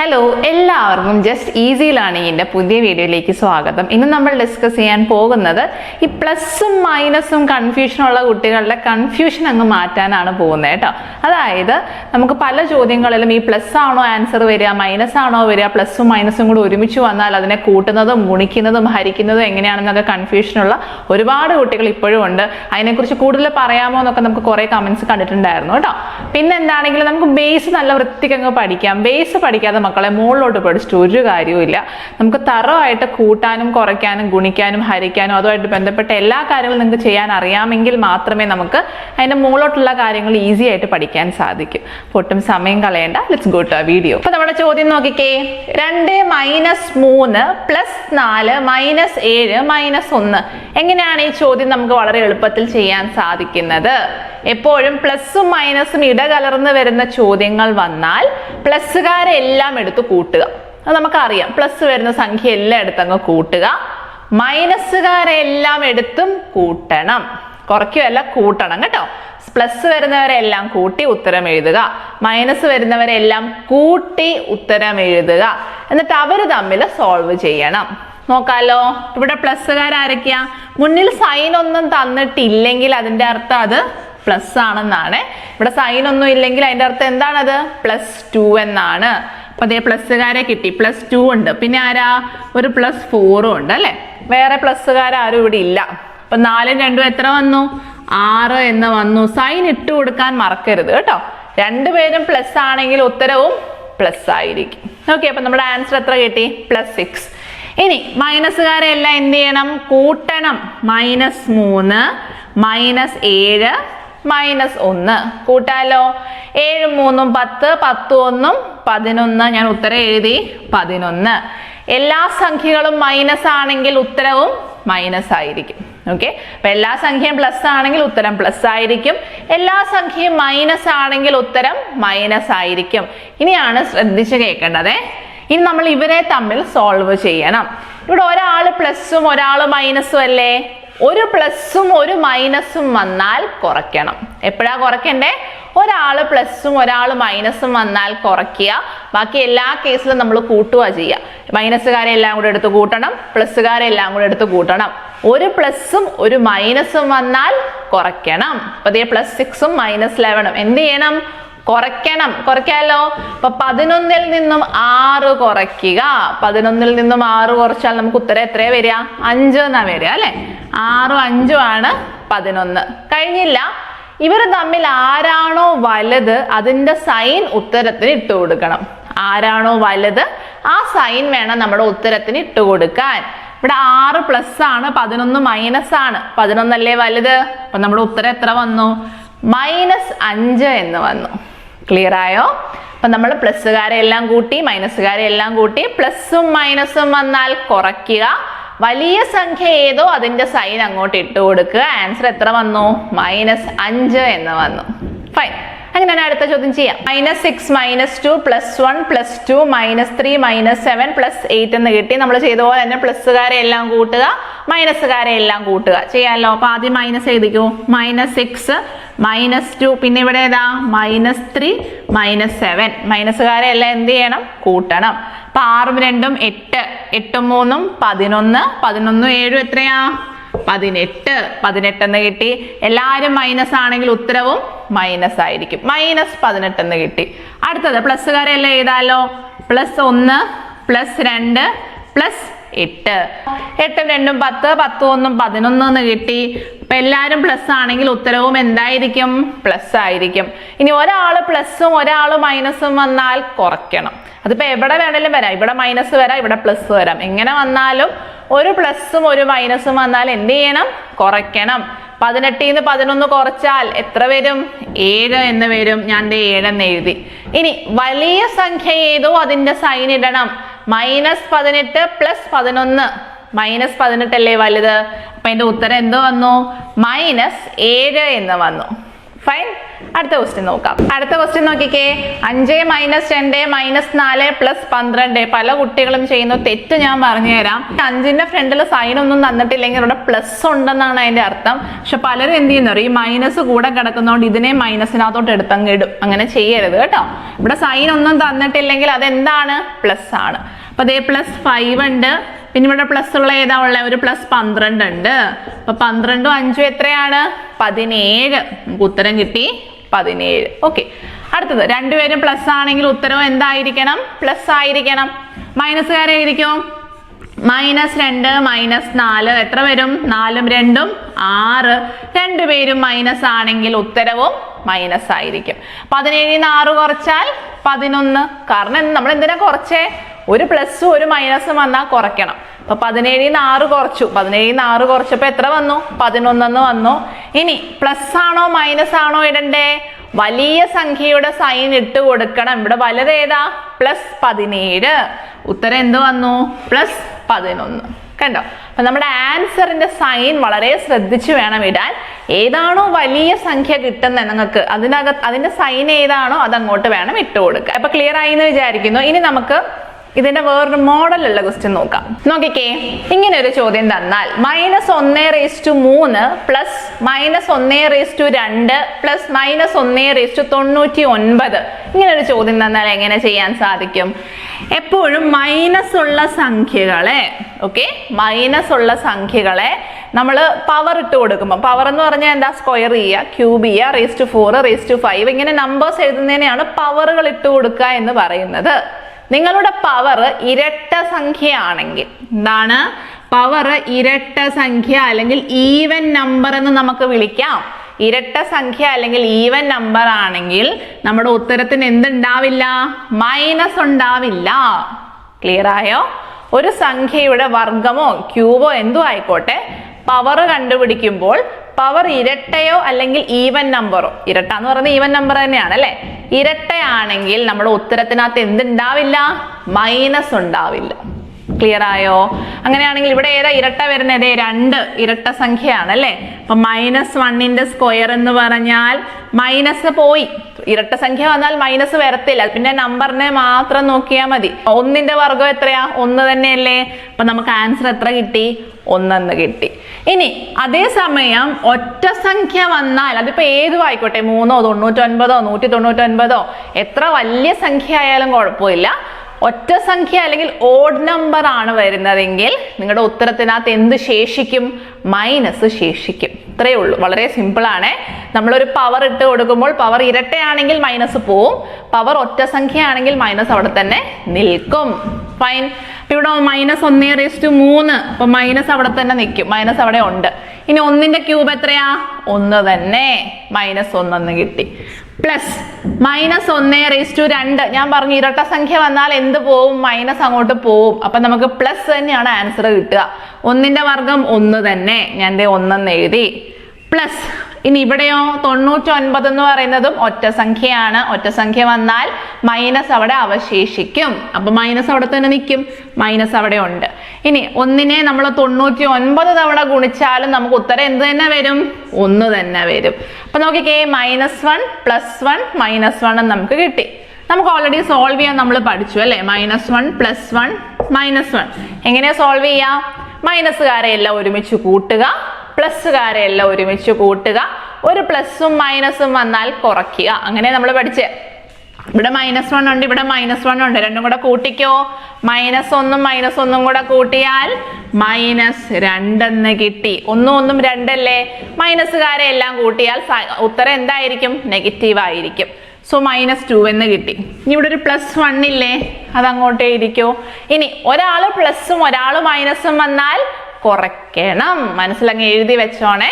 Hello എല്ലാവർക്കും just easy ലേണിങ്ങിന്റെ പുതിയ വീഡിയോയിലേക്ക് സ്വാഗതം. ഇന്ന് നമ്മൾ ഡിസ്കസ് ചെയ്യാൻ പോകുന്നത് ഈ പ്ലസും മൈനസും കൺഫ്യൂഷനുള്ള കുട്ടികളുടെ കൺഫ്യൂഷൻ അങ്ങ് മാറ്റാനാണ് പോകുന്നത് കേട്ടോ. അതായത് നമുക്ക് പല ചോദ്യങ്ങളിലും ഈ പ്ലസ് ആണോ ആൻസർ വരിക മൈനസ് ആണോ വരിക പ്ലസും മൈനസും കൂടി ഒരുമിച്ച് വന്നാൽ അതിനെ കൂട്ടുന്നതും ഗുണിക്കുന്നതും ഹരിക്കുന്നതും എങ്ങനെയാണെന്നൊക്കെ കൺഫ്യൂഷനുള്ള ഒരുപാട് കുട്ടികൾ ഇപ്പോഴും ഉണ്ട്. അതിനെക്കുറിച്ച് കൂടുതൽ പറയാമോ എന്നൊക്കെ നമുക്ക് കുറേ കമൻസ് കണ്ടിട്ടുണ്ടായിരുന്നു കേട്ടോ. പിന്നെ എന്താണെങ്കിലും നമുക്ക് ബേസ് നല്ല വൃത്തിക്ക് അങ്ങ് പഠിക്കാം. ബേസ് പഠിക്കാതെ മക്കളെ മുകളിലോട്ട് പഠിച്ചിട്ട് ഒരു കാര്യവുമില്ല നമുക്ക് തറവായിട്ട് കൂട്ടാനും കുറയ്ക്കാനും ഗുണിക്കാനും ഹരിക്കാനും അതുമായിട്ട് ബന്ധപ്പെട്ട എല്ലാ കാര്യങ്ങളും നിങ്ങൾക്ക് ചെയ്യാൻ അറിയാമെങ്കിൽ മാത്രമേ നമുക്ക് അതിന്റെ മുകളിലോട്ടുള്ള കാര്യങ്ങൾ ഈസി ആയിട്ട് പഠിക്കാൻ സാധിക്കും. ഒട്ടും സമയം കളയേണ്ട. ലെറ്റ്സ് ഗോ ടു വീഡിയോ അപ്പോൾ നമ്മുടെ ചോദ്യം നോക്കിക്കേ. രണ്ട് മൈനസ് മൂന്ന് പ്ലസ് നാല് മൈനസ് ഏഴ് മൈനസ് ഒന്ന്. എങ്ങനെയാണ് ഈ ചോദ്യം നമുക്ക് വളരെ എളുപ്പത്തിൽ ചെയ്യാൻ സാധിക്കുന്നത്? എപ്പോഴും പ്ലസും മൈനസും ഇടകലർന്ന് വരുന്ന ചോദ്യങ്ങൾ വന്നാൽ പ്ലസ്സുകാരെ എല്ലാം എടുത്ത് കൂട്ടുക. അത് നമുക്കറിയാം. പ്ലസ് വരുന്ന സംഖ്യ എല്ലാം എടുത്ത് അങ്ങ് കൂട്ടുക. മൈനസുകാരെ എല്ലാം എടുത്തും കൂട്ടണം. കുറയ്ക്കുകയല്ല കൂട്ടണം. കേട്ടോ? പ്ലസ് വരുന്നവരെല്ലാം കൂട്ടി ഉത്തരം എഴുതുക. മൈനസ് വരുന്നവരെല്ലാം കൂട്ടി ഉത്തരം എഴുതുക. എന്നിട്ട് അവർ തമ്മിൽ സോൾവ് ചെയ്യണം. നോക്കാലോ ഇവിടെ പ്ലസ്സുകാർ ആരൊക്കെയാ മുന്നിൽ സൈൻ ഒന്നും തന്നിട്ടില്ലെങ്കിൽ അതിന്റെ അർത്ഥം അത് പ്ലസ് ആണെന്നാണ്. ഇവിടെ സൈൻ ഒന്നും ഇല്ലെങ്കിൽ അതിന്റെ അർത്ഥം എന്താണത്? പ്ലസ് ടു എന്നാണ്. അപ്പൊ അതേ പ്ലസ്സുകാരെ കിട്ടി. പ്ലസ് ടു ഉണ്ട്. പിന്നെ ആരാ? ഒരു പ്ലസ് ഫോറും ഉണ്ട് അല്ലെ? വേറെ പ്ലസ്സുകാരും ഇവിടെ ഇല്ല. അപ്പൊ നാലും രണ്ടും എത്ര വന്നു? ആറ് എന്ന് വന്നു. സൈൻ ഇട്ട് കൊടുക്കാൻ മറക്കരുത് കേട്ടോ. രണ്ടുപേരും പ്ലസ് ആണെങ്കിൽ ഉത്തരവും പ്ലസ് ആയിരിക്കും. ഓക്കെ അപ്പൊ നമ്മുടെ ആൻസർ എത്ര കിട്ടി? പ്ലസ് സിക്സ് ഇനി മൈനസുകാരെ എല്ലാം എന്ത് ചെയ്യണം? കൂട്ടണം. മൈനസ് മൂന്ന് മൈനസ് ഏഴ് മൈനസ് ഒന്ന്. കൂട്ടാലോ? ഏഴും മൂന്നും പത്ത് പത്ത് ഒന്നും പതിനൊന്ന്. ഞാൻ ഉത്തരം എഴുതി. പതിനൊന്ന്. എല്ലാ സംഖ്യകളും മൈനസ് ആണെങ്കിൽ ഉത്തരവും മൈനസ് ആയിരിക്കും. ഓക്കെ അപ്പൊ എല്ലാ സംഖ്യയും പ്ലസ് ആണെങ്കിൽ ഉത്തരം പ്ലസ് ആയിരിക്കും. എല്ലാ സംഖ്യയും മൈനസ് ആണെങ്കിൽ ഉത്തരം മൈനസ് ആയിരിക്കും. ഇനിയാണ് ശ്രദ്ധിച്ച് കേൾക്കേണ്ടത്. ഇനി നമ്മൾ ഇവരെ തമ്മിൽ സോൾവ് ചെയ്യണം. ഇവിടെ ഒരാൾ പ്ലസ്സും ഒരാൾ മൈനസും അല്ലേ? ഒരു പ്ലസ്സും ഒരു മൈനസും വന്നാൽ കുറയ്ക്കണം. എപ്പോഴാ കുറയ്ക്കണ്ടേ? ഒരാൾ പ്ലസും ഒരാൾ മൈനസും വന്നാൽ കുറയ്ക്കുക. ബാക്കി എല്ലാ കേസിലും നമ്മൾ കൂട്ടുക ചെയ്യുക. മൈനസുകാരെ എല്ലാം കൂടെ എടുത്ത് കൂട്ടണം പ്ലസ്സുകാരെ എല്ലാം കൂടെ എടുത്ത് കൂട്ടണം. ഒരു പ്ലസ്സും ഒരു മൈനസും വന്നാൽ കുറയ്ക്കണം. അപ്പൊ അതേ പ്ലസ് സിക്സും മൈനസ് ലെവനും എന്ത് ചെയ്യണം? കുറയ്ക്കണം. കുറയ്ക്കാമല്ലോ അപ്പൊ പതിനൊന്നിൽ നിന്നും ആറ് കുറയ്ക്കുക. പതിനൊന്നിൽ നിന്നും ആറ് കുറച്ചാൽ നമുക്ക് ഉത്തരം എത്രയാ വരിക? അഞ്ച് എന്നാ വരിക അല്ലെ? ആറും അഞ്ചും ആണ് പതിനൊന്ന്. കഴിഞ്ഞില്ല. ഇവർ തമ്മിൽ ആരാണോ വലുത് അതിന്റെ സൈൻ ഉത്തരത്തിന് ഇട്ട് കൊടുക്കണം. ആരാണോ വലുത് ആ സൈൻ വേണം നമ്മുടെ ഉത്തരത്തിന് ഇട്ട് കൊടുക്കാൻ. ഇവിടെ ആറ് പ്ലസ് ആണ് പതിനൊന്ന് മൈനസ് ആണ്. പതിനൊന്നല്ലേ വലുത്? അപ്പൊ നമ്മുടെ ഉത്തരം എത്ര വന്നു? മൈനസ് അഞ്ച് എന്ന് വന്നു. ക്ലിയർ ആയോ? അപ്പൊ നമ്മൾ പ്ലസ്സുകാരെ എല്ലാം കൂട്ടി മൈനസുകാരെ എല്ലാം കൂട്ടി പ്ലസ്സും മൈനസും വന്നാൽ കുറയ്ക്കുക. വലിയ സംഖ്യ ഏതോ അതിന്റെ സൈൻ അങ്ങോട്ട് ഇട്ട് കൊടുക്കുക. ആൻസർ എത്ര വന്നു? മൈനസ് അഞ്ച് എന്ന് വന്നു. ഫൈൻ അങ്ങനെ ഞാൻ അടുത്ത ചോദ്യം ചെയ്യാം. Minus six minus two plus one plus two minus three minus seven plus eight എന്ന് കിട്ടി. നമ്മൾ ചെയ്ത പോലെ തന്നെ പ്ലസ്സുകാരെ എല്ലാം കൂട്ടുക മൈനസുകാരെ എല്ലാം കൂട്ടുക. ചെയ്യാമല്ലോ അപ്പൊ ആദ്യം മൈനസ് എഴുതിക്കൂ. മൈനസ് സിക്സ് മൈനസ് ടു പിന്നെ ഇവിടെ ഏതാ? മൈനസ് ത്രീ മൈനസ് സെവൻ മൈനസുകാരെ എല്ലാം എന്ത് ചെയ്യണം? കൂട്ടണം. അപ്പൊ ആറും രണ്ടും എട്ട്. എട്ടും മൂന്നും പതിനൊന്ന് പതിനൊന്നും ഏഴും എത്രയാ? പതിനെട്ട്. പതിനെട്ട് എന്ന് കിട്ടി. എല്ലാവരും മൈനസ് ആണെങ്കിൽ ഉത്തരവും മൈനസ് ആയിരിക്കും. മൈനസ് പതിനെട്ട് എന്ന് കിട്ടി. അടുത്തത് പ്ലസ്സുകാരെല്ലാം എഴുതാലോ? പ്ലസ് ഒന്ന് പ്ലസ് രണ്ട് പ്ലസ് എട്ട്. എട്ടും രണ്ടും പത്ത് പത്തും ഒന്നും പതിനൊന്ന് എന്ന് കിട്ടി. അപ്പൊ എല്ലാവരും പ്ലസ് ആണെങ്കിൽ ഉത്തരവും എന്തായിരിക്കും? പ്ലസ് ആയിരിക്കും. ഇനി ഒരാൾ പ്ലസ്സും ഒരാൾ മൈനസും വന്നാൽ കുറയ്ക്കണം. അതിപ്പോ എവിടെ വേണേലും വരാം. ഇവിടെ മൈനസ് വരാം ഇവിടെ പ്ലസ് വരാം. എങ്ങനെ വന്നാലും ഒരു പ്ലസ്സും ഒരു മൈനസും വന്നാൽ എന്ത് ചെയ്യണം? കുറയ്ക്കണം. പതിനെട്ടിൽ നിന്ന് പതിനൊന്ന് കുറച്ചാൽ എത്ര വരും? ഏഴ് എന്ന് വരും. ഞാൻ ഏഴെന്ന് എഴുതി. ഇനി വലിയ സംഖ്യ ഏതോ അതിന്റെ സൈൻ ഇടണം. മൈനസ് പതിനെട്ട് പ്ലസ് പതിനൊന്ന്. മൈനസ് പതിനെട്ടല്ലേ വലുത്? അപ്പൊ എന്റെ ഉത്തരം എന്തോ വന്നു? മൈനസ് ഏഴ് എന്ന് വന്നു. ഫൈൻ അടുത്ത ക്വസ്റ്റ്യൻ നോക്കാം. അടുത്ത ക്വസ്റ്റ്യൻ നോക്കിക്കേ. അഞ്ച് മൈനസ് രണ്ട് മൈനസ് നാല് പ്ലസ് പന്ത്രണ്ട്. പല കുട്ടികളും ചെയ്യുന്ന തെറ്റ് ഞാൻ പറഞ്ഞു തരാം അഞ്ചിന്റെ ഫ്രണ്ടിൽ സൈൻ ഒന്നും തന്നിട്ടില്ലെങ്കിൽ ഇവിടെ പ്ലസ് ഉണ്ടെന്നാണ് അതിന്റെ അർത്ഥം. പക്ഷെ പലരും എന്ത് ചെയ്യുന്നവർ ഈ മൈനസ് കൂടെ കിടക്കുന്നതുകൊണ്ട് ഇതിനെ മൈനസിനകത്തോട്ട് എടുത്തങ്ങ് ഇടും. അങ്ങനെ ചെയ്യരുത് കേട്ടോ. ഇവിടെ സൈൻ ഒന്നും തന്നിട്ടില്ലെങ്കിൽ അതെന്താണ്? പ്ലസ് ആണ്. അപ്പൊ അതേ പ്ലസ് ഫൈവ് ഉണ്ട്. പിന്നെ ഇവിടെ പ്ലസ് ഉള്ള ഏതാ ഉള്ള? ഒരു പ്ലസ് പന്ത്രണ്ട് ഉണ്ട്. അപ്പൊ പന്ത്രണ്ടും അഞ്ചും എത്രയാണ്? പതിനേഴ്. നമുക്ക് ഉത്തരം കിട്ടി പതിനേഴ്. ഓക്കെ അടുത്തത് രണ്ടുപേരും പ്ലസ് ആണെങ്കിൽ ഉത്തരവും എന്തായിരിക്കണം? പ്ലസ് ആയിരിക്കണം. മൈനസുകാരായിരിക്കും മൈനസ് രണ്ട് മൈനസ് നാല്. എത്ര വരും? നാലും രണ്ടും ആറ്. രണ്ടുപേരും മൈനസ് ആണെങ്കിൽ ഉത്തരവും മൈനസ് ആയിരിക്കും. പതിനേഴിൽ നിന്ന് ആറ് കുറച്ചാൽ പതിനൊന്ന്. കാരണം നമ്മൾ എന്തിനാ കുറച്ചേ? ഒരു പ്ലസും ഒരു മൈനസും വന്നാൽ കുറയ്ക്കണം. അപ്പൊ പതിനേഴിൽ നിന്ന് ആറ് കുറച്ചു. പതിനേഴിൽ നിന്ന് ആറ് കുറച്ചപ്പോൾ എത്ര വന്നു? പതിനൊന്നെന്ന് വന്നു. ഇനി പ്ലസ് ആണോ മൈനസ് ആണോ ഇടണ്ടേ? വലിയ സംഖ്യയുടെ സൈൻ ഇട്ട് കൊടുക്കണം. ഇവിടെ വലുത് ഏതാ? പ്ലസ് പതിനേഴ്. ഉത്തരം എന്ത് വന്നു? പ്ലസ് പതിനൊന്ന്. കണ്ടോ? അപ്പൊ നമ്മുടെ ആൻസറിന്റെ സൈൻ വളരെ ശ്രദ്ധിച്ചു വേണം ഇടാൻ. ഏതാണോ വലിയ സംഖ്യ കിട്ടുന്നത് നിങ്ങൾക്ക്? അതിനകത്ത് അതിന്റെ സൈൻ ഏതാണോ അതങ്ങോട്ട് വേണം ഇട്ട് കൊടുക്കുക അപ്പൊ ക്ലിയർ ആയി എന്ന് വിചാരിക്കുന്നു. ഇനി നമുക്ക് ഇതിന്റെ വേറൊരു മോഡലുള്ള ക്വസ്റ്റ്യൻ നോക്കാം. നോക്കിക്കേ ഇങ്ങനെ ഒരു ചോദ്യം തന്നാൽ മൈനസ് ഒന്നേ റേസ് ടു മൂന്ന് പ്ലസ് മൈനസ് ഒന്നേ റേസ് ടു രണ്ട് പ്ലസ് മൈനസ് ഒന്നേ റേസ് ടു തൊണ്ണൂറ്റി ഒൻപത്. ഇങ്ങനെ ഒരു ചോദ്യം തന്നാൽ എങ്ങനെ ചെയ്യാൻ സാധിക്കും? എപ്പോഴും മൈനസ് ഉള്ള സംഖ്യകളെ ഓക്കെ മൈനസ് ഉള്ള സംഖ്യകളെ നമ്മൾ പവർ ഇട്ട് കൊടുക്കുമ്പോൾ പവർ എന്ന് പറഞ്ഞാൽ എന്താ? സ്ക്വയർ ചെയ്യുക ക്യൂബ് ചെയ്യുക raise to four raise to five ഇങ്ങനെ നമ്പേഴ്സ് എഴുതുന്നതിനെയാണ് പവറുകൾ ഇട്ട് കൊടുക്കുക എന്ന് പറയുന്നത്. നിങ്ങളുടെ പവർ ഇരട്ട സംഖ്യ ആണെങ്കിൽ എന്താണ്? പവർ ഇരട്ട സംഖ്യ അല്ലെങ്കിൽ ഈവൻ നമ്പർ എന്ന് നമുക്ക് വിളിക്കാം. ഇരട്ട സംഖ്യ അല്ലെങ്കിൽ ഈവൻ നമ്പർ ആണെങ്കിൽ നമ്മുടെ ഉത്തരത്തിന് എന്തുണ്ടാവില്ല? മൈനസ് ഉണ്ടാവില്ല. ക്ലിയർ ആയോ? ഒരു സംഖ്യയുടെ വർഗമോ ക്യൂബോ എന്തോ ആയിക്കോട്ടെ. പവർ കണ്ടുപിടിക്കുമ്പോൾ പവർ ഇരട്ടയോ അല്ലെങ്കിൽ ഈവൻ നമ്പറോ ഇരട്ട എന്ന് പറയുന്നത് ഈവൻ നമ്പർ തന്നെയാണ് അല്ലെ? ഇരട്ടയാണെങ്കിൽ നമ്മുടെ ഉത്തരത്തിനകത്ത് എന്തുണ്ടാവില്ല? മൈനസ് ഉണ്ടാവില്ല. ക്ലിയർ ആയോ? അങ്ങനെയാണെങ്കിൽ ഇവിടെ ഏതാ ഇരട്ട വരുന്നത്? രണ്ട് ഇരട്ട സംഖ്യയാണ് അല്ലേ? അപ്പൊ മൈനസ് വണ്ണിന്റെ സ്ക്വയർ എന്ന് പറഞ്ഞാൽ മൈനസ് പോയി. ഇരട്ട സംഖ്യ വന്നാൽ മൈനസ് വരത്തില്ല. പിന്നെ നമ്പറിനെ മാത്രം നോക്കിയാൽ മതി. ഒന്നിന്റെ വർഗം എത്രയാ? ഒന്ന് തന്നെയല്ലേ? അപ്പൊ നമുക്ക് ആൻസർ എത്ര കിട്ടി? ഒന്നെന്ന് കിട്ടി. ഇനി അതേസമയം ഒറ്റ സംഖ്യ വന്നാൽ അതിപ്പോ ഏതും ആയിക്കോട്ടെ മൂന്നോ തൊണ്ണൂറ്റൊൻപതോ നൂറ്റി തൊണ്ണൂറ്റൊൻപതോ എത്ര വലിയ സംഖ്യ ആയാലും കുഴപ്പമില്ല. ഒറ്റ സംഖ്യ അല്ലെങ്കിൽ ഓഡ് നമ്പർ ആണ് വരുന്നതെങ്കിൽ നിങ്ങളുടെ ഉത്തരത്തിനകത്ത് എന്ത് ശേഷിക്കും? മൈനസ് ശേഷിക്കും. ഇത്രയേ ഉള്ളൂ. വളരെ സിമ്പിൾ ആണ്. നമ്മളൊരു പവർ ഇട്ട് കൊടുക്കുമ്പോൾ പവർ ഇരട്ടയാണെങ്കിൽ മൈനസ് പോവും. പവർ ഒറ്റ സംഖ്യയാണെങ്കിൽ മൈനസ് അവിടെ തന്നെ നിൽക്കും. ഫൈൻ ഇവിടെ മൈനസ് ഒന്നേ റേസ് ടു മൂന്ന്. അപ്പൊ മൈനസ് അവിടെ തന്നെ നിൽക്കും. മൈനസ് അവിടെ ഉണ്ട്. ഇനി ഒന്നിന്റെ ക്യൂബ് എത്രയാ? ഒന്ന് തന്നെ. മൈനസ് ഒന്നെന്ന് കിട്ടി. പ്ലസ് മൈനസ് ഒന്ന് റേസ് ടു രണ്ട്. ഞാൻ പറഞ്ഞു ഇരട്ട സംഖ്യ വന്നാൽ എന്ത് പോവും? മൈനസ് അങ്ങോട്ട് പോവും. അപ്പൊ നമുക്ക് പ്ലസ് തന്നെയാണ് ആൻസർ കിട്ടുക. ഒന്നിന്റെ വർഗം ഒന്ന് തന്നെ. ഞാൻ ദേ ഒന്നെന്ന് എഴുതി. പ്ലസ്. ഇനി ഇവിടെയോ തൊണ്ണൂറ്റി ഒൻപത് എന്ന് പറയുന്നതും ഒറ്റ സംഖ്യയാണ്. ഒറ്റ സംഖ്യ വന്നാൽ മൈനസ് അവിടെ അവശേഷിക്കും. അപ്പൊ മൈനസ് അവിടെ തന്നെ നിൽക്കും. മൈനസ് അവിടെ ഉണ്ട്. ഇനി ഒന്നിനെ നമ്മൾ തൊണ്ണൂറ്റി ഒൻപത് തവണ ഗുണിച്ചാലും നമുക്ക് ഉത്തരം എന്ത് തന്നെ വരും? ഒന്ന് തന്നെ വരും. അപ്പൊ നോക്കിക്കേ minus one plus one minus one നമുക്ക് കിട്ടി. നമുക്ക് ഓൾറെഡി സോൾവ് ചെയ്യാൻ നമ്മൾ പഠിച്ചു അല്ലേ? Minus one plus one minus one എങ്ങനെയാ സോൾവ് ചെയ്യാം? മൈനസുകാരെ എല്ലാം ഒരുമിച്ച് കൂട്ടുക. പ്ലസ്സുകാരെ എല്ലാം ഒരുമിച്ച് കൂട്ടുക. ഒരു പ്ലസും മൈനസും വന്നാൽ കുറയ്ക്കുക. അങ്ങനെ നമ്മൾ പഠിച്ചേ. ഇവിടെ മൈനസ് വൺ ഉണ്ട് ഇവിടെ മൈനസ് വൺ ഉണ്ട്. രണ്ടും കൂടെ കൂട്ടിക്കോ. മൈനസ് ഒന്നും മൈനസ് ഒന്നും കൂടെ കൂട്ടിയാൽ മൈനസ് രണ്ടെന്ന് കിട്ടി. ഒന്നും ഒന്നും രണ്ടല്ലേ? മൈനസുകാരെ എല്ലാം കൂട്ടിയാൽ ഉത്തരം എന്തായിരിക്കും? നെഗറ്റീവ് ആയിരിക്കും. സോ മൈനസ് ടു എന്ന് കിട്ടി. ഇനി ഇവിടെ ഒരു പ്ലസ് വൺ ഇല്ലേ? അതങ്ങോട്ടേ ഇരിക്കോ. ഇനി ഒരാൾ പ്ലസും ഒരാൾ മൈനസും വന്നാൽ കുറയ്ക്കണം. മനസ്സിലങ്ങ് എഴുതി വെച്ചോണേ.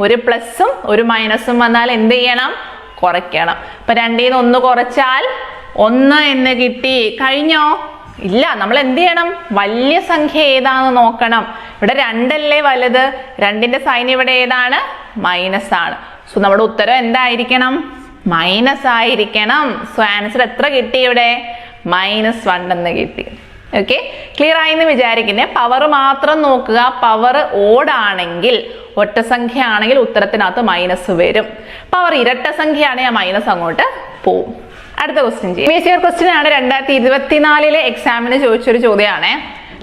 ഒരു പ്ലസും ഒരു മൈനസും വന്നാൽ എന്ത് ചെയ്യണം? കുറയ്ക്കണം. അപ്പൊ രണ്ടിൽ നിന്ന് ഒന്ന് കുറച്ചാൽ ഒന്ന് എന്ന് കിട്ടി. കഴിഞ്ഞോ? ഇല്ല നമ്മൾ എന്ത് ചെയ്യണം? വലിയ സംഖ്യ ഏതാണെന്ന് നോക്കണം. ഇവിടെ രണ്ടല്ലേ വലുത്. രണ്ടിന്റെ സൈൻ ഇവിടെ ഏതാണ്? മൈനസ് ആണ്. സോ നമ്മുടെ ഉത്തരം എന്തായിരിക്കണം? മൈനസ് ആയിരിക്കണം. സോ ആൻസർ എത്ര കിട്ടി ഇവിടെ? മൈനസ് വൺ എന്ന് കിട്ടി. ഓക്കെ ക്ലിയർ ആയി വിചാരിക്കുന്നത് വിചാരിക്കുന്നേ. പവർ മാത്രം നോക്കുക. പവർ ഓടാണെങ്കിൽ ഒറ്റ സംഖ്യ ആണെങ്കിൽ ഉത്തരത്തിനകത്ത് മൈനസ് വരും. പവർ ഇരട്ട സംഖ്യ ആണെങ്കിൽ ആ മൈനസ് അങ്ങോട്ട് പോവും. അടുത്ത ക്വസ്റ്റ്യൻ ചെയ്യും. മേസിയർ ക്വസ്റ്റ്യൻ ആണ് രണ്ടായിരത്തി ഇരുപത്തിനാലിലെ എക്സാമിന് ചോദിച്ചൊരു ചോദ്യമാണേ.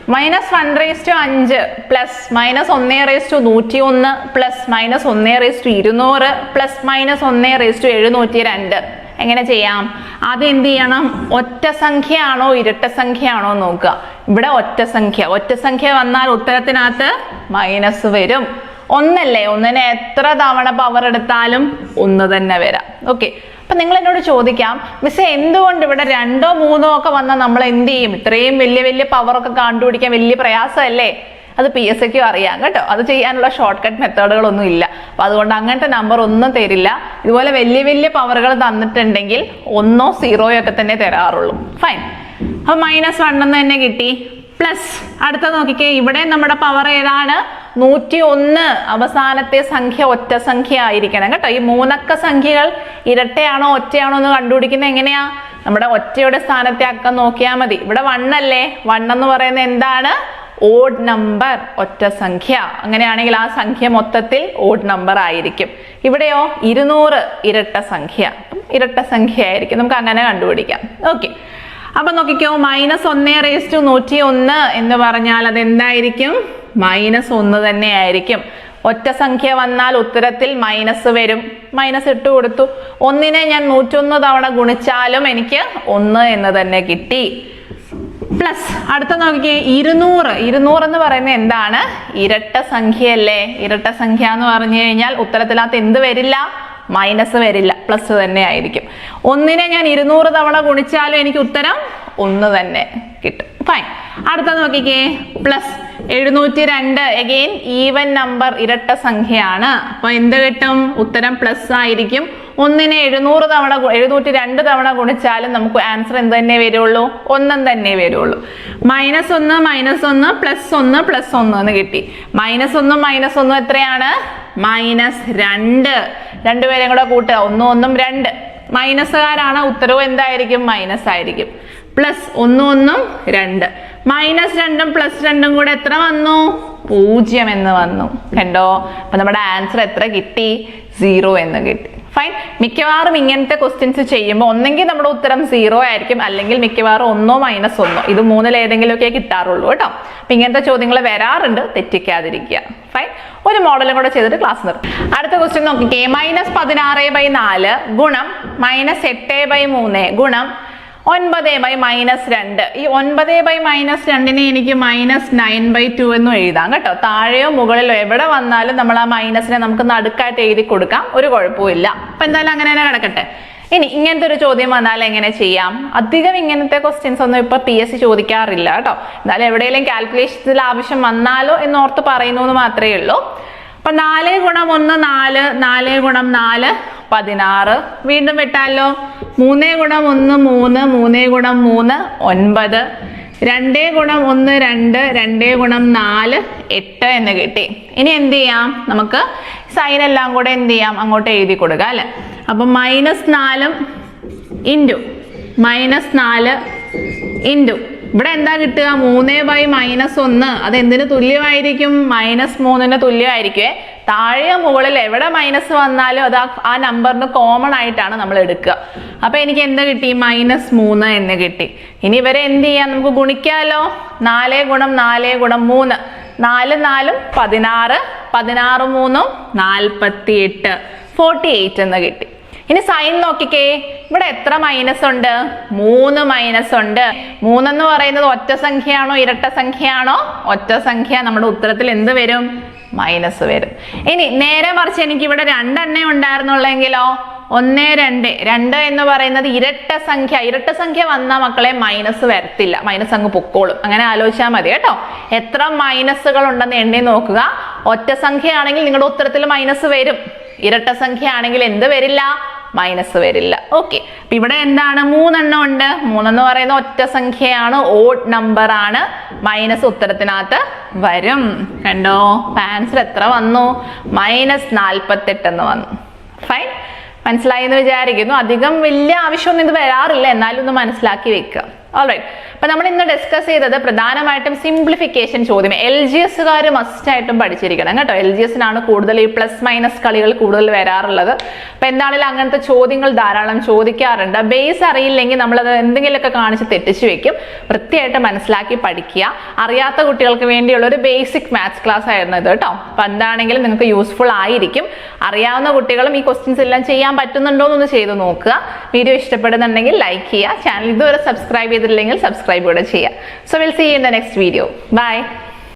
മൈനസ് വൺ റേസ് ടു അഞ്ച് പ്ലസ് മൈനസ് ഒന്നേ റേസ് ടു നൂറ്റി ഒന്ന് പ്ലസ് മൈനസ് ഒന്നേ റേസ് ടു ഇരുന്നൂറ് പ്ലസ് മൈനസ് ഒന്നേ റേസ് ടു എഴുന്നൂറ്റി രണ്ട് എങ്ങനെ ചെയ്യാം? ആദ്യം എന്ത് ചെയ്യണം? ഒറ്റ സംഖ്യയാണോ ഇരട്ട സംഖ്യയാണോ നോക്കുക. ഇവിടെ ഒറ്റ സംഖ്യ. ഒറ്റ സംഖ്യ വന്നാൽ ഉത്തരത്തിനകത്ത് മൈനസ് വരും. ഒന്നല്ലേ? ഒന്നിനെ എത്ര തവണ പവർ എടുത്താലും ഒന്ന് തന്നെ വരാം. ഓക്കെ അപ്പൊ നിങ്ങൾ എന്നോട് ചോദിക്കാം മിസ് എന്തുകൊണ്ട് ഇവിടെ രണ്ടോ മൂന്നോ ഒക്കെ വന്നാൽ നമ്മൾ എന്ത് ചെയ്യും? ഇത്രയും വലിയ വലിയ പവർ ഒക്കെ കണ്ടുപിടിക്കാൻ വലിയ പ്രയാസമല്ലേ? അത് പി എസ് സിക്കും അറിയാം കേട്ടോ. അത് ചെയ്യാനുള്ള ഷോർട്ട് കട്ട് മെത്തേഡുകളൊന്നും ഇല്ല. അപ്പൊ അതുകൊണ്ട് അങ്ങനത്തെ നമ്പർ ഒന്നും തരില്ല. ഇതുപോലെ വലിയ വലിയ പവറുകൾ തന്നിട്ടുണ്ടെങ്കിൽ ഒന്നോ സീറോയോ ഒക്കെ തന്നെ തരാറുള്ളൂ. ഫൈൻ അപ്പൊ മൈനസ് വൺ എന്ന് തന്നെ കിട്ടി. പ്ലസ് അടുത്ത നോക്കിക്കേ. ഇവിടെ നമ്മുടെ പവർ ഏതാണ്? നൂറ്റി ഒന്ന് അവസാനത്തെ സംഖ്യ ഒറ്റ സംഖ്യ ആയിരിക്കണം കേട്ടോ. ഈ മൂന്നക്ക സംഖ്യകൾ ഇരട്ടയാണോ ഒറ്റയാണോ എന്ന് കണ്ടുപിടിക്കുന്നത് എങ്ങനെയാ? നമ്മുടെ ഒറ്റയുടെ സ്ഥാനത്തെ അക്കം നോക്കിയാൽ മതി. ഇവിടെ വണ്ണല്ലേ വണ്ണെന്ന് പറയുന്നത് എന്താണ്? ഓഡ് നമ്പർ ഒറ്റ സംഖ്യ. അങ്ങനെയാണെങ്കിൽ ആ സംഖ്യ മൊത്തത്തിൽ ഓഡ് നമ്പർ ആയിരിക്കും. ഇവിടെയോ ഇരുന്നൂറ് ഇരട്ട സംഖ്യ. ഇരട്ട സംഖ്യ ആയിരിക്കും നമുക്ക് അങ്ങനെ കണ്ടുപിടിക്കാം. ഓക്കെ അപ്പൊ നോക്കിക്കോ മൈനസ് ഒന്ന് റേസ് ടു നൂറ്റി ഒന്ന് എന്ന് പറഞ്ഞാൽ അത് എന്തായിരിക്കും മൈനസ് ഒന്ന് തന്നെ ആയിരിക്കും. ഒറ്റ സംഖ്യ വന്നാൽ ഉത്തരത്തിൽ മൈനസ് വരും. മൈനസ് ഇട്ട് കൊടുത്തു. ഒന്നിനെ ഞാൻ നൂറ്റൊന്ന് തവണ ഗുണിച്ചാലും എനിക്ക് ഒന്ന് എന്ന് തന്നെ കിട്ടി. പ്ലസ് അടുത്ത നോക്കിക്കേ ഇരുന്നൂറ്. ഇരുന്നൂറ് എന്ന് പറയുന്നത് എന്താണ്? ഇരട്ട സംഖ്യയല്ലേ? ഇരട്ട സംഖ്യ എന്ന് പറഞ്ഞു കഴിഞ്ഞാൽ ഉത്തരത്തിനകത്ത് എന്ത് വരില്ല? മൈനസ് വരില്ല പ്ലസ് തന്നെ ആയിരിക്കും. ഒന്നിനെ ഞാൻ ഇരുന്നൂറ് തവണ ഗുണിച്ചാലും എനിക്ക് ഉത്തരം ഒന്ന് തന്നെ കിട്ടും. ഫൈൻ അടുത്ത നോക്കിക്കേ. പ്ലസ് എഴുന്നൂറ്റി രണ്ട് എഗെയിൻ ഈവൻ നമ്പർ ഇരട്ട സംഖ്യയാണ്. അപ്പൊ എന്ത് കിട്ടും? ഉത്തരം പ്ലസ് ആയിരിക്കും. ഒന്നിനെ എഴുന്നൂറ് തവണ എഴുന്നൂറ്റി രണ്ട് തവണ ഗുണിച്ചാലും നമുക്ക് ആൻസർ എന്ത് തന്നെ വരുള്ളൂ? ഒന്നും തന്നെ വരുള്ളൂ. മൈനസ് ഒന്ന് മൈനസ് ഒന്ന് പ്ലസ് ഒന്ന് പ്ലസ് ഒന്ന് എന്ന് കിട്ടി. മൈനസ് ഒന്നും മൈനസ് ഒന്നും എത്രയാണ്? മൈനസ് രണ്ട്. രണ്ടുപേരെയും കൂടെ കൂട്ടുക. ഒന്നും ഒന്നും രണ്ട്. മൈനസുകാരാണ് ഉത്തരവ് എന്തായിരിക്കും? മൈനസ് ആയിരിക്കും പ്ലസ് ഒന്നും ഒന്നും രണ്ട്. മൈനസ് രണ്ടും പ്ലസ് രണ്ടും കൂടെ എത്ര വന്നു? പൂജ്യം എന്ന് വന്നു. കണ്ടോ? അപ്പൊ നമ്മുടെ ആൻസർ എത്ര കിട്ടി? സീറോ എന്ന് കിട്ടി. ഫൈൻ മിക്കവാറും ഇങ്ങനത്തെ ക്വസ്റ്റ്യൻസ് ചെയ്യുമ്പോൾ ഒന്നെങ്കിൽ നമ്മുടെ ഉത്തരം സീറോ ആയിരിക്കും. അല്ലെങ്കിൽ മിക്കവാറും ഒന്നോ മൈനസ് ഒന്നോ. ഇത് മൂന്നിൽ ഏതെങ്കിലുമൊക്കെ കിട്ടാറുള്ളൂ കേട്ടോ. അപ്പൊ ഇങ്ങനത്തെ ചോദ്യങ്ങൾ വരാറുണ്ട്. തെറ്റിക്കാതിരിക്കുക. ഫൈൻ ഒരു മോഡലും കൂടെ ചെയ്തിട്ട് ക്ലാസ് നിർത്തും. അടുത്ത ക്വസ്റ്റ്യൻ നോക്കിക്കേ. മൈനസ് പതിനാറ് ബൈ നാല് ഗുണം മൈനസ് എട്ട് ബൈ മൂന്ന് ഗുണം ഒൻപത് ബൈ മൈനസ് രണ്ട്. ഈ ഒൻപത് ബൈ മൈനസ് രണ്ടിനെ എനിക്ക് മൈനസ് നയൻ ബൈ ടു എന്നും എഴുതാം കേട്ടോ. താഴെയോ മുകളിലോ എവിടെ വന്നാലും നമ്മൾ ആ മൈനസിനെ നമുക്ക് നടുക്കായിട്ട് എഴുതി കൊടുക്കാം. ഒരു കുഴപ്പമില്ല അപ്പൊ എന്തായാലും അങ്ങനെ തന്നെ കിടക്കട്ടെ ഇനി ഇങ്ങനത്തെ ഒരു ചോദ്യം വന്നാൽ എങ്ങനെ ചെയ്യാം? അധികം ഇങ്ങനത്തെ ക്വസ്റ്റ്യൻസ് ഒന്നും ഇപ്പൊ പി എസ് സി ചോദിക്കാറില്ല കേട്ടോ. എന്നാലും എവിടെയെങ്കിലും കാൽക്കുലേഷൻസിൽ ആവശ്യം വന്നാലോ എന്നോർത്ത് പറയുന്നു എന്ന് മാത്രമേ ഉള്ളൂ. അപ്പൊ നാല് ഗുണം ഒന്ന് നാല് നാല് ഗുണം നാല് പതിനാറ്. വീണ്ടും വിട്ടാലോ? മൂന്ന് ഗുണം ഒന്ന് മൂന്ന് മൂന്ന് ഗുണം മൂന്ന് ഒൻപത്. രണ്ട് ഗുണം ഒന്ന് രണ്ട് രണ്ട് ഗുണം നാല് എട്ട് എന്ന് കിട്ടി. ഇനി എന്ത് ചെയ്യാം? നമുക്ക് സൈൻ എല്ലാം കൂടെ എന്ത് ചെയ്യാം? അങ്ങോട്ട് എഴുതി കൊടുക്കാം അല്ലെ? അപ്പൊ മൈനസ് നാലും ഇന്റു മൈനസ് നാല് ഇന്റു ഇവിടെ എന്താ കിട്ടുക? മൂന്ന് ബൈ മൈനസ് ഒന്ന്. അത് എന്തിന് തുല്യമായിരിക്കും? മൈനസ് മൂന്നിന് തുല്യമായിരിക്കുമേ താഴെ മുകളിൽ എവിടെ മൈനസ് വന്നാലും അത് ആ- നമ്പറിന് കോമൺ ആയിട്ടാണ് നമ്മൾ എടുക്കുക. അപ്പൊ എനിക്ക് എന്ത് കിട്ടി? മൈനസ് മൂന്ന് എന്ന് കിട്ടി. ഇനി ഇവരെ എന്ത് ചെയ്യാം? നമുക്ക് ഗുണിക്കാലോ? നാല് ഗുണം നാല് ഗുണം മൂന്ന്. നാല് നാലും പതിനാറ്. പതിനാറ് മൂന്നും നാൽപ്പത്തി എട്ട് ഫോർട്ടി എയ്റ്റ് എന്ന് കിട്ടി. ഇനി സൈൻ നോക്കിക്കേ. ഇവിടെ എത്ര മൈനസ് ഉണ്ട്? മൂന്ന് മൈനസ് ഉണ്ട്. മൂന്നെന്ന് പറയുന്നത് ഒറ്റ സംഖ്യയാണോ ഇരട്ട സംഖ്യയാണോ? ഒറ്റ സംഖ്യ നമ്മുടെ ഉത്തരത്തിൽ എന്ത് വരും? മൈനസ് വരും. ഇനി നേരെ മറിച്ച് എനിക്ക് ഇവിടെ രണ്ടെണ്ണേ ഉണ്ടായിരുന്നുള്ളെങ്കിലോ? ഒന്ന് രണ്ട്. രണ്ട് എന്ന് പറയുന്നത് ഇരട്ട സംഖ്യ. ഇരട്ട സംഖ്യ വന്ന മക്കളെ മൈനസ് വരത്തില്ല. മൈനസ് അങ്ങ് പൊക്കോളും. അങ്ങനെ ആലോചിച്ചാൽ മതി കേട്ടോ. എത്ര മൈനസുകൾ ഉണ്ടെന്ന് എണ്ണി നോക്കുക. ഒറ്റ സംഖ്യ ആണെങ്കിൽ നിങ്ങളുടെ ഉത്തരത്തിൽ മൈനസ് വരും. ഇരട്ട സംഖ്യ ആണെങ്കിൽ എന്ത് വരില്ല? മൈനസ് വരില്ല. ഓക്കെ അപ്പൊ ഇവിടെ എന്താണ്? മൂന്നെണ്ണം ഉണ്ട്. മൂന്നെന്ന് പറയുന്ന ഒറ്റ സംഖ്യയാണ്. ഓഡ് നമ്പർ ആണ്. മൈനസ് ഉത്തരത്തിനകത്ത് വരും. കണ്ടോ? ആൻസർ എത്ര വന്നു? മൈനസ് നാൽപ്പത്തെട്ട് എന്ന് വന്നു. ഫൈൻ മനസ്സിലായി എന്ന് വിചാരിക്കുന്നു. അധികം വലിയ ആവശ്യമൊന്നും ഇത് വരാറില്ല. എന്നാലും ഒന്ന് മനസ്സിലാക്കി വെക്കുക. ഓൾറൈറ്റ് അപ്പൊ നമ്മൾ ഇന്ന് ഡിസ്കസ് ചെയ്തത് പ്രധാനമായിട്ടും സിംപ്ലിഫിക്കേഷൻ ചോദ്യം. എൽ ജി എസ്സുകാർ മസ്റ്റ് ആയിട്ടും പഠിച്ചിരിക്കണം കേട്ടോ. എൽ ജി എസിനാണ് കൂടുതൽ ഈ പ്ലസ് മൈനസ് കളികൾ കൂടുതൽ വരാറുള്ളത്. അപ്പൊ എന്താണെങ്കിലും അങ്ങനത്തെ ചോദ്യങ്ങൾ ധാരാളം ചോദിക്കാറുണ്ട്. ബേസ് അറിയില്ലെങ്കിൽ നമ്മളത് എന്തെങ്കിലുമൊക്കെ കാണിച്ച് തെറ്റിച്ചു വെക്കും. വൃത്തിയായിട്ട് മനസ്സിലാക്കി പഠിക്കുക. അറിയാത്ത കുട്ടികൾക്ക് വേണ്ടിയുള്ള ഒരു ബേസിക് മാത്സ് ക്ലാസ് ആയിരുന്നു ഇത് കേട്ടോ. അപ്പൊ എന്താണെങ്കിലും നിങ്ങൾക്ക് യൂസ്ഫുൾ ആയിരിക്കും. അറിയാവുന്ന കുട്ടികളും ഈ ക്വസ്റ്റ്യൻസ് എല്ലാം ചെയ്യാൻ പറ്റുന്നുണ്ടോ എന്നൊന്ന് ചെയ്ത് നോക്കുക. വീഡിയോ ഇഷ്ടപ്പെടുന്നുണ്ടെങ്കിൽ ലൈക്ക് ചെയ്യുക. ചാനൽ ഇതുവരെ സബ്സ്ക്രൈബ് ചെയ്തിട്ടില്ലെങ്കിൽ സബ്സ്ക്രൈബ് കൂടെ ചെയ്യുക. So will see in the next video bye